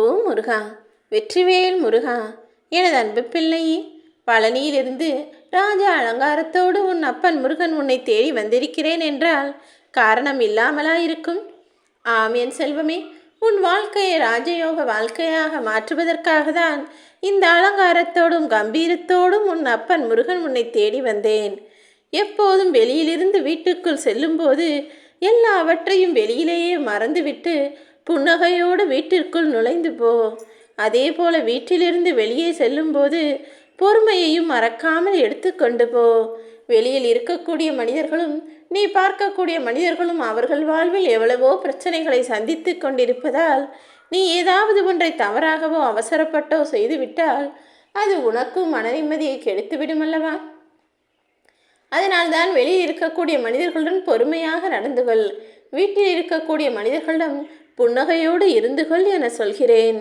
ஓ முருகா வெற்றிவேல் முருகா எனது அன்பு பிள்ளையே பழனியிலிருந்து ராஜா அலங்காரத்தோடு உன் அப்பன் முருகன் உன்னை தேடி வந்திருக்கிறேன் என்றால் காரணம் இல்லாமலா இருக்கும் ஆம் என் செல்வமே உன் வாழ்க்கையை ராஜயோக வாழ்க்கையாக மாற்றுவதற்காக தான் இந்த அலங்காரத்தோடும் கம்பீரத்தோடும் உன் அப்பன் முருகன் உன்னை தேடி வந்தேன். எப்போதும் வெளியிலிருந்து வீட்டுக்குள் செல்லும்போது எல்லாவற்றையும் வெளியிலேயே மறந்துவிட்டு புன்னகையோடு வீட்டிற்குள் நுழைந்து போ. அதே போல வீட்டிலிருந்து வெளியே செல்லும்போது பொறுமையையும் மறக்காமல் எடுத்துக்கொண்டு போ. வெளியில் இருக்கக்கூடிய மனிதர்களும் நீ பார்க்கக்கூடிய மனிதர்களும் அவர்கள் வாழ்வில் எவ்வளவோ பிரச்சனைகளை சந்தித்து கொண்டிருப்பதால் நீ ஏதாவது ஒன்றை தவறாகவோ அவசரப்பட்டோ செய்துவிட்டால் அது உனக்கும் மன நிம்மதியை கெடுத்துவிடும் அல்லவா? அதனால்தான் வெளியில் இருக்கக்கூடிய மனிதர்களுடன் பொறுமையாக நடந்து கொள். வீட்டில் இருக்கக்கூடிய மனிதர்களிடம் புன்னகையோடு இருந்து கொள் என சொல்கிறேன்.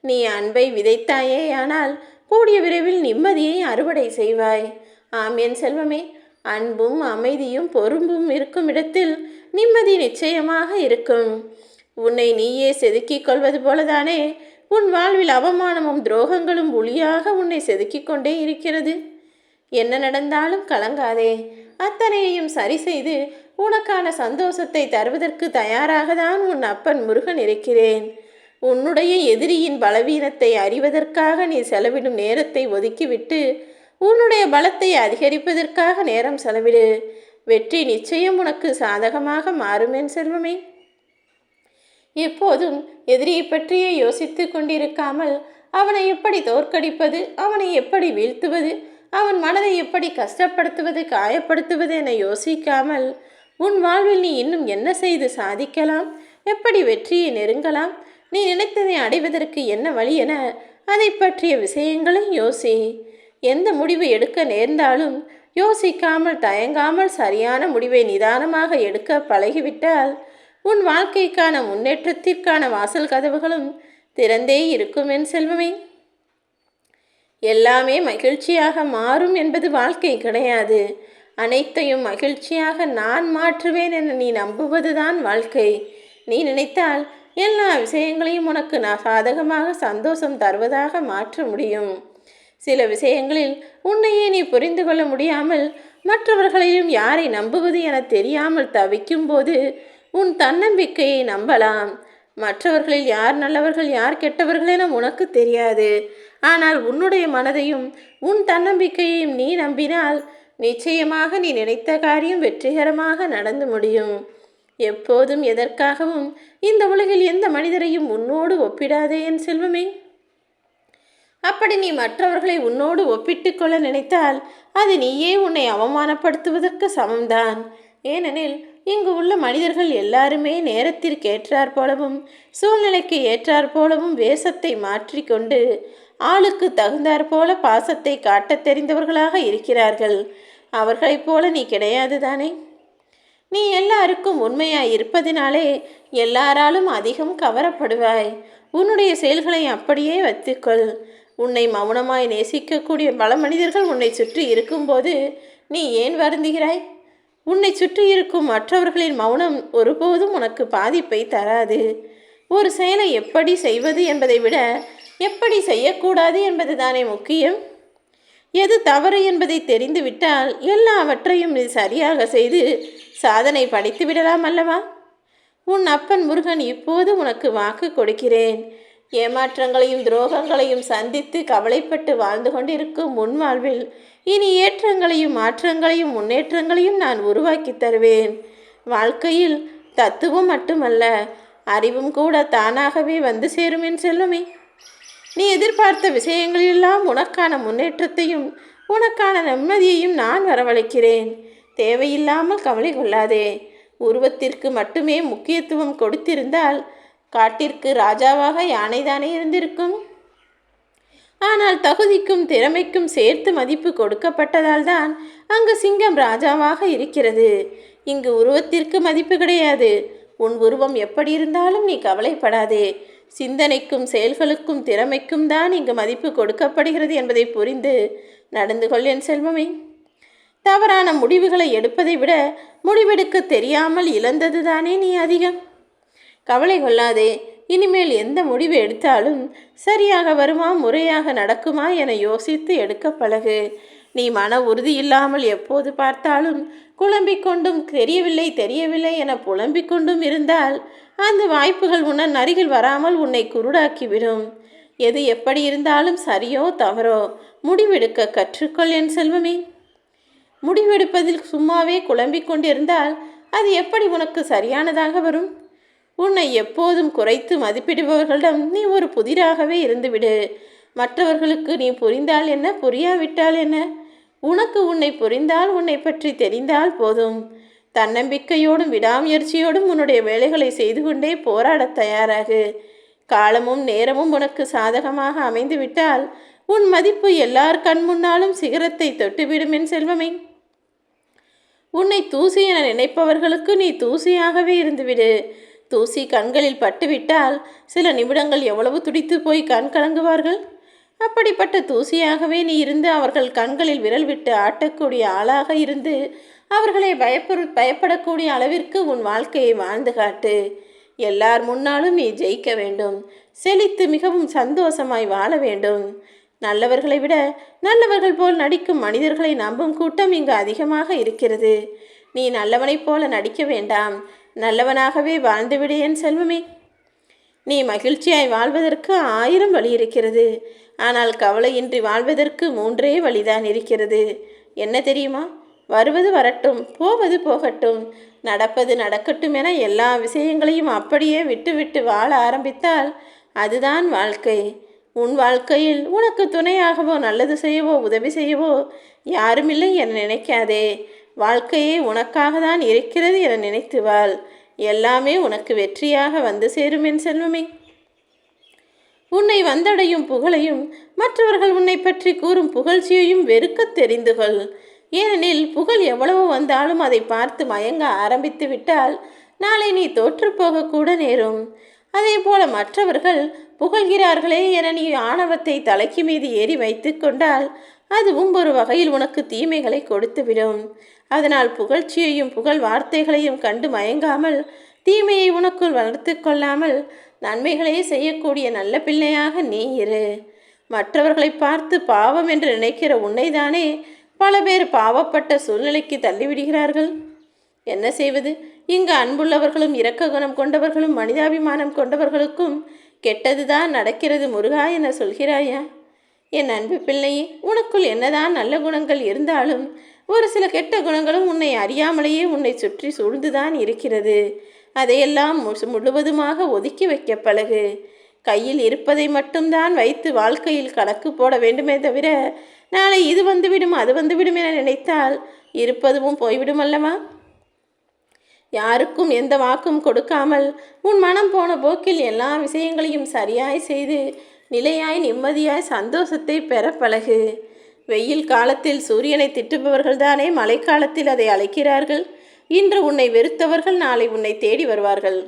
நீ அன்பை விதைத்தாயே ஆனால் கூடிய விரைவில் நிம்மதியை அறுவடை செய்வாய். ஆம் என் செல்வமே அன்பும் அமைதியும் பொறும்பும் இருக்கும் இடத்தில் நிம்மதி நிச்சயமாக இருக்கும். உன்னை நீயே செதுக்கிக் கொள்வது போலதானே? உன் வாழ்வில் அவமானமும் துரோகங்களும் ஒளியாக உன்னை செதுக்கிக் கொண்டே இருக்கிறது. என்ன நடந்தாலும் கலங்காதே. அத்தனையையும் சரி செய்து உனக்கான சந்தோஷத்தை தருவதற்கு தயாராக தான் உன் அப்பன் முருகன் இருக்கிறேன். உன்னுடைய எதிரியின் பலவீனத்தை அறிவதற்காக நீ செலவிடும் நேரத்தை ஒதுக்கிவிட்டு உன்னுடைய பலத்தை அதிகரிப்பதற்காக நேரம் செலவிடு. வெற்றி நிச்சயம் உனக்கு சாதகமாக மாறுமேன் செல்வமே. எப்போதும் எதிரியை பற்றியே யோசித்து கொண்டிருக்காமல் அவனை எப்படி தோற்கடிப்பது அவனை எப்படி வீழ்த்துவது அவன் மனதை எப்படி கஷ்டப்படுத்துவது காயப்படுத்துவது என யோசிக்காமல் உன் வாழ்வில் நீ இன்னும் என்ன செய்து சாதிக்கலாம்? எப்படி வெற்றியை நெருங்கலாம்? நீ நினைத்ததை அடைவதற்கு என்ன வழி என அதை பற்றிய விஷயங்களை யோசி. எந்த முடிவு எடுக்க நேர்ந்தாலும் யோசிக்காமல் தயங்காமல் சரியான முடிவை நிதானமாக எடுக்க பழகிவிட்டால் உன் வாழ்க்கைக்கான முன்னேற்றத்திற்கான வாசல் கதவுகளும் திறந்தே இருக்கும் என் செல்வமே. எல்லாமே மகிழ்ச்சியாக மாறும் என்பது வாழ்க்கை கிடையாது. அனைத்தையும் மகிழ்ச்சியாக நான் மாற்றுவேன் என நீ நம்புவதுதான் வாழ்க்கை. நீ நினைத்தால் எல்லா விஷயங்களையும் உனக்கு நான் சாதகமாக சந்தோஷம் தருவதாக மாற்ற முடியும். சில விஷயங்களில் உன்னையே நீ புரிந்து கொள்ள முடியாமல் மற்றவர்களையும் யாரை நம்புவது என தெரியாமல் தவிக்கும் போது உன் தன்னம்பிக்கையை நம்பலாம். மற்றவர்களில் யார் நல்லவர்கள் யார் கெட்டவர்கள் என உனக்கு தெரியாது. ஆனால் உன்னுடைய மனதையும் உன் தன்னம்பிக்கையையும் நீ நம்பினால் நிச்சயமாக நீ நினைத்த காரியம் வெற்றிகரமாக நடந்து முடியும். எப்போதும் எதற்காகவும் இந்த உலகில் எந்த மனிதரையும் உன்னோடு ஒப்பிடாதே என் செல்வமே. அப்படி நீ மற்றவர்களை உன்னோடு ஒப்பிட்டு கொள்ள நினைத்தால் அது நீயே உன்னை அவமானப்படுத்துவதற்கு சமம்தான். ஏனெனில் இங்கு உள்ள மனிதர்கள் எல்லாருமே நேரத்திற்கு ஏற்றாற் போலவும் சூழ்நிலைக்கு ஏற்றாற் போலவும் வேஷத்தை மாற்றிக்கொண்டு ஆளுக்கு தகுந்தாற் போல பாசத்தை காட்டத் தெரிந்தவர்களாக இருக்கிறார்கள். அவர்களைப் போல நீ கிடையாது தானே நீ எல்லாருக்கும் உண்மையாய் இருப்பதினாலே எல்லாராலும் அதிகம் கவரப்படுவாய். உன்னுடைய செயல்களை அப்படியே வைத்துக்கொள். உன்னை மௌனமாய் நேசிக்கக்கூடிய பல மனிதர்கள் உன்னை சுற்றி இருக்கும்போது நீ ஏன் வருந்துகிறாய்? உன்னை சுற்றி இருக்கும் மற்றவர்களின் மௌனம் ஒருபோதும் உனக்கு பாதிப்பை தராது. ஒரு செயலை எப்படி செய்வது என்பதை விட எப்படி செய்யக்கூடாது என்பது தானே முக்கியம். எது தவறு என்பதை தெரிந்துவிட்டால் எல்லாவற்றையும் நீ சரியாக செய்து சாதனை படைத்து விடலாம் அல்லவா? உன் அப்பன் முருகன் இப்போது உனக்கு வாக்கு கொடுக்கிறேன். ஏமாற்றங்களையும் துரோகங்களையும் சந்தித்து கவலைப்பட்டு வாழ்ந்து கொண்டிருக்கும் முன் வாழ்வில் இனி ஏற்றங்களையும் மாற்றங்களையும் முன்னேற்றங்களையும் நான் உருவாக்கி தருவேன். வாழ்க்கையில் தத்துவம் மட்டுமல்ல அறிவும் கூட தானாகவே வந்து சேரும் என் செல்லுமே. நீ எதிர்பார்த்த விஷயங்களெல்லாம் உனக்கான முன்னேற்றத்தையும் உனக்கான நிம்மதியையும் நான் வரவழைக்கிறேன். தேவையில்லாமல் கவலை கொள்ளாதே. உருவத்திற்கு மட்டுமே முக்கியத்துவம் கொடுத்திருந்தால் காட்டிற்கு ராஜாவாக யானைதானே இருந்திருக்கும்? ஆனால் தகுதிக்கும் திறமைக்கும் சேர்த்து மதிப்பு கொடுக்கப்பட்டதால் தான் அங்கு சிங்கம் ராஜாவாக இருக்கிறது. இங்கு உருவத்திற்கு மதிப்பு கிடையாது. உன் உருவம் எப்படி இருந்தாலும் நீ கவலைப்படாதே. சிந்தனைக்கும் செயல்களுக்கும் திறமைக்கும் தான் இங்கு மதிப்பு கொடுக்கப்படுகிறது என்பதை புரிந்து நடந்து கொள் என் செல்வமே. தவறான முடிவுகளை எடுப்பதை விட முடிவெடுக்க தெரியாமல் இழந்தது தானே நீ அதிகம். கவலை கொள்ளாதே இனிமேல் எந்த முடிவு எடுத்தாலும் சரியாக வருமா முறையாக நடக்குமா என யோசித்து எடுக்க பழகு. நீ மன உறுதி இல்லாமல் எப்போது பார்த்தாலும் குழம்பிக் கொண்டும் தெரியவில்லை தெரியவில்லை என புலம்பிக் கொண்டும் இருந்தால் அந்த வாய்ப்புகள் உன்னன் அருகில் வராமல் உன்னை குருடாக்கிவிடும். எது எப்படி இருந்தாலும் சரியோ தவறோ முடிவெடுக்க கற்றுக்கொள் என் செல்வமே. முடிவெடுப்பதில் சும்மாவே குழம்பிக் கொண்டிருந்தால் அது எப்படி உனக்கு சரியானதாக வரும்? உன்னை எப்போதும் குறைத்து மதிப்பிடுபவர்களிடம் நீ ஒரு புதிராகவே இருந்துவிடு. மற்றவர்களுக்கு நீ புரிந்தால் என்ன புரியாவிட்டால் என்ன? உனக்கு உன்னை புரிந்தால் உன்னை பற்றி தெரிந்தால் போதும். தன்னம்பிக்கையோடும் விடாமுயற்சியோடும் உன்னுடைய வேலைகளை செய்து கொண்டே போராடத் தயாராகு. காலமும் நேரமும் உனக்கு சாதகமாக அமைந்துவிட்டால் உன் மதிப்பு எல்லார் கண் முன்னாலும் சிகரத்தை தொட்டுவிடும் என் செல்வமே. உன்னை தூசி என நினைப்பவர்களுக்கு நீ தூசியாகவே இருந்துவிடு. தூசி கண்களில் பட்டுவிட்டால் சில நிமிடங்கள் எவ்வளவு துடித்து போய் கண் கலங்குவார்கள்? அப்படிப்பட்ட தூசியாகவே நீ இருந்து அவர்கள் கண்களில் விரல் விட்டு ஆட்டக்கூடிய ஆளாக இருந்து அவர்களை பயப்படு பயப்படக்கூடிய அளவிற்கு உன் வாழ்க்கையை வாழ்ந்து காட்டு. எல்லார் முன்னாலும் நீ ஜெயிக்க வேண்டும். செழித்து மிகவும் சந்தோஷமாய் வாழ வேண்டும். நல்லவர்களை விட நல்லவர்கள் போல் நடிக்கும் மனிதர்களை நம்பும் கூட்டம் இங்கு அதிகமாக இருக்கிறது. நீ நல்லவனைப் போல நடிக்க வேண்டாம். நல்லவனாகவே வாழ்ந்துவிடு என் செல்வமே. நீ மகிழ்ச்சியாய் வாழ்வதற்கு ஆயிரம் வழி இருக்கிறது. ஆனால் கவலையின்றி வாழ்வதற்கு மூன்றே வழிதான் இருக்கிறது. என்ன தெரியுமா? வருவது வரட்டும் போவது போகட்டும் நடப்பது நடக்கட்டும் என எல்லா விஷயங்களையும் அப்படியே விட்டுவிட்டு வாழ ஆரம்பித்தால் அதுதான் வாழ்க்கை. உன் வாழ்க்கையில் உனக்கு துணையாகவோ நல்லது செய்யவோ உதவி செய்யவோ யாருமில்லை என நினைக்காதே. வாழ்க்கையே உனக்காக தான் இருக்கிறது என நினைத்துவாள் எல்லாமே உனக்கு வெற்றியாக வந்து சேரும் என் செல்வமே. உன்னை வந்தடையும் புகழையும் மற்றவர்கள் உன்னை பற்றி கூறும் புகழ்ச்சியையும் வெறுக்கத் தெரிந்து கொள். ஏனெனில் புகழ் எவ்வளவு வந்தாலும் அதை பார்த்து மயங்க ஆரம்பித்து விட்டால் நாளை நீ தோற்றுப்போகக்கூட நேரும். அதே போல மற்றவர்கள் புகழ்கிறார்களே என நீ ஆணவத்தை தலைக்கு மீது ஏறி வைத்து கொண்டால் அதுவும் ஒரு வகையில் உனக்கு தீமைகளை கொடுத்துவிடும். அதனால் புகழ்ச்சியையும் புகழ் வார்த்தைகளையும் கண்டு மயங்காமல் தீமையை உனக்குள் வளர்த்து கொள்ளாமல் நன்மைகளையே செய்யக்கூடிய நல்ல பிள்ளையாக நீ இரு. மற்றவர்களை பார்த்து பாவம் என்று நினைக்கிற உன்னைதானே பல பேர் பாவப்பட்ட சூழ்நிலைக்கு தள்ளிவிடுகிறார்கள். என்ன செய்வது? இங்கு அன்புள்ளவர்களும் இரக்க குணம் கொண்டவர்களும் மனிதாபிமானம் கொண்டவர்களுக்கும் கெட்டதுதான் நடக்கிறது முருகா என சொல்கிறாயா? என் அன்பு பிள்ளையே உனக்குள் என்னதான் நல்ல குணங்கள் இருந்தாலும் ஒரு சில கெட்ட குணங்களும் உன்னை அறியாமலேயே உன்னை சுற்றி சூழ்ந்துதான் இருக்கிறது. அதையெல்லாம் முழுவதுமாக ஒதுக்கி வைக்க பழகு. கையில் இருப்பதை மட்டும்தான் வைத்து வாழ்க்கையில் கணக்கு போட வேண்டுமே தவிர நாளை இது வந்துவிடும் அது வந்துவிடும் என நினைத்தால் இருப்பதுவும் போய்விடும் அல்லவா? யாருக்கும் எந்த வாக்கும் கொடுக்காமல் உன் மனம் போன போக்கில் எல்லா விஷயங்களையும் சரியாய் செய்து நிலையாய் நிம்மதியாய் சந்தோஷத்தை பெற பழகு. வெயில் காலத்தில் சூரியனை திட்டுபவர்கள்தானே மழைக்காலத்தில் அதை அழைக்கிறார்கள்? இன்று உன்னை வெறுத்தவர்கள் நாளை உன்னை தேடி வருவார்கள்.